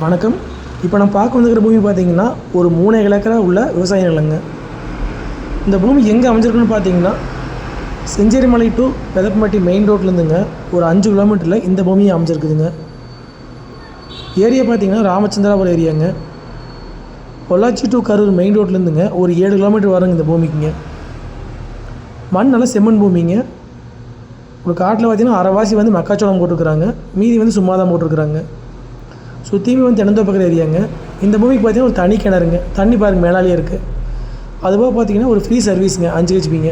வணக்கம். இப்போ நம்ம பார்க்க வந்துக்கிற பூமி பார்த்தீங்கன்னா ஒரு மூணு ஏக்கரா உள்ள விவசாய நிலங்க. இந்த பூமி எங்கே அமைஞ்சிருக்குன்னு பார்த்தீங்கன்னா செஞ்சேரிமலை டு பெதப்பம்பட்டி மெயின் ரோட்லேருந்துங்க ஒரு அஞ்சு கிலோமீட்டரில் இந்த பூமியை அமைஞ்சிருக்குதுங்க. ஏரியா பார்த்தீங்கன்னா ராமச்சந்திராபுரம் ஏரியாங்க பொள்ளாச்சி டு கரூர் மெயின் ரோட்லேருந்துங்க ஒரு ஏழு கிலோமீட்டர் வருங்க இந்த பூமிக்குங்க. மண் நல்லா செம்மண் பூமிங்க. ஒரு காட்டில் பார்த்தீங்கன்னா அரைவாசி வந்து மக்காச்சோளம் போட்டிருக்குறாங்க. மீதி வந்து சும்மா தான் போட்டிருக்குறாங்க. சுற்றியுமே வந்து தென்னந்தோப்பக்கிற ஏரியாங்க. இந்த பூமிக்கு பார்த்தீங்கன்னா ஒரு தனி கிணறுங்க. தண்ணி பாருங்க மேலாலேயே இருக்குது அதுபோக பார்த்தீங்கன்னா ஒரு ஃப்ரீ சர்வீஸுங்க அஞ்சு ஹெச்பிங்க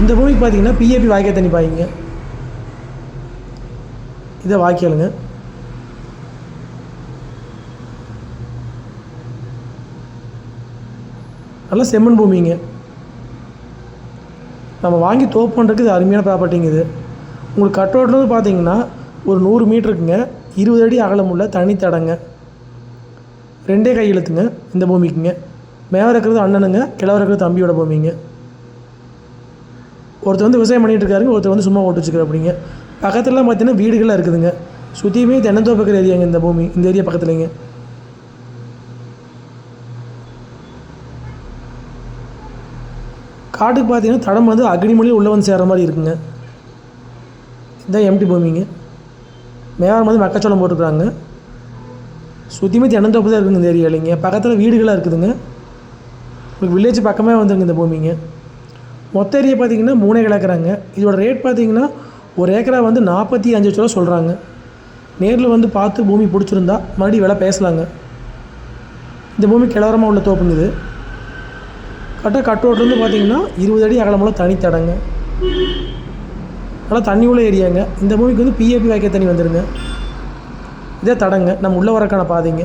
இந்த பூமிக்கு பார்த்தீங்கன்னா பிஏபி வாய்க்கால் தண்ணி பாய்ங்க. இதை வாய்க்காலுங்க. நல்லா செம்மண் பூமிங்க. நம்ம வாங்கி தோப்பு பண்ணுறதுக்கு இது அருமையான ப்ராப்பர்ட்டிங்க இது. உங்களுக்கு கட் ரோட்லேருந்து பார்த்தீங்கன்னா ஒரு நூறு மீட்டருக்குங்க. இருபது அடி அகலமுள்ள தனித்தடங்க ரெண்டே கையெழுத்துங்க இந்த பூமிக்குங்க. மேலே இருக்கிறது அண்ணனுங்க கிழவர் இருக்கிறது தம்பியோட பூமிங்க. ஒருத்தர் வந்து விவசாயம் பண்ணிகிட்டு இருக்காருங்க ஒருத்தர் வந்து சும்மா ஓட்டு வச்சுக்கிறார் அப்படிங்க பக்கத்துலலாம் பார்த்தீங்கன்னா வீடுகளாக இருக்குதுங்க. சுற்றியுமே தென்னந்தோப்புக்கிற ஏரியாங்க இந்த பூமி இந்த ஏரியா பக்கத்துலேங்க. காட்டுக்கு பார்த்தீங்கன்னா தடம் வந்து அக்னிமொழி உள்ளே வந்து சேர்கிற மாதிரி இருக்குங்க. இதான் எம்டி பூமிங்க. மேலே வந்து மக்காச்சோளம் போட்டுருக்குறாங்க. சுற்றியுமே அனந்தோப்பு தான் இருக்குங்க இந்த ஏரியாலிங்க பக்கத்தில் வீடுகளாக இருக்குதுங்க. உங்களுக்கு வில்லேஜ் பக்கமே வந்துருங்க இந்த பூமிங்க. மொத்த ஏரியா பார்த்தீங்கன்னா மூணே கிடக்குறாங்க இதோட ரேட் பார்த்தீங்கன்னா ஒரு ஏக்கரா வந்து நாற்பத்தி அஞ்சு லட்ச ரூபா சொல்கிறாங்க நேரில் வந்து பார்த்து பூமி பிடிச்சிருந்தா மறுபடியும் விலை பேசலாங்க. இந்த பூமி கிளவரமாக உள்ள தோப்புங்குது கரெக்டாக கட்டோட்லேருந்து பார்த்தீங்கன்னா இருபது அடி அகலமுள்ள தனித்தடங்க நல்லா தண்ணி உள்ள ஏரியாங்க. இந்த பூமிக்கு வந்து பிஏபி வாய்க்க தண்ணி வந்துடுங்க இதே தடங்க. நம்ம உள்ளே வரக்கான பாதைங்க.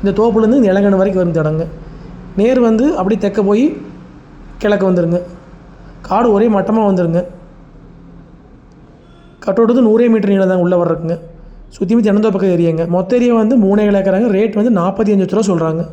இந்த தோப்புலேருந்து இந்த இளங்கன்று வரைக்கும் வரும் தடங்க. நேர் வந்து அப்படி தெக்க போய் கிழக்கு வந்துடுங்க காடு ஒரே மட்டமாக வந்துடுங்க கட்டோட்டது நூறே மீட்டர் நீளம் தான் உள்ளே வர்றதுக்குங்க. சுற்றியுமே பக்கம் ஏரியாங்க. மொத்த ஏரியா வந்து மூணே ஏக்கராங்க. ரேட் வந்து நாற்பத்தி அஞ்சு லட்ச ரூபா சொல்கிறாங்க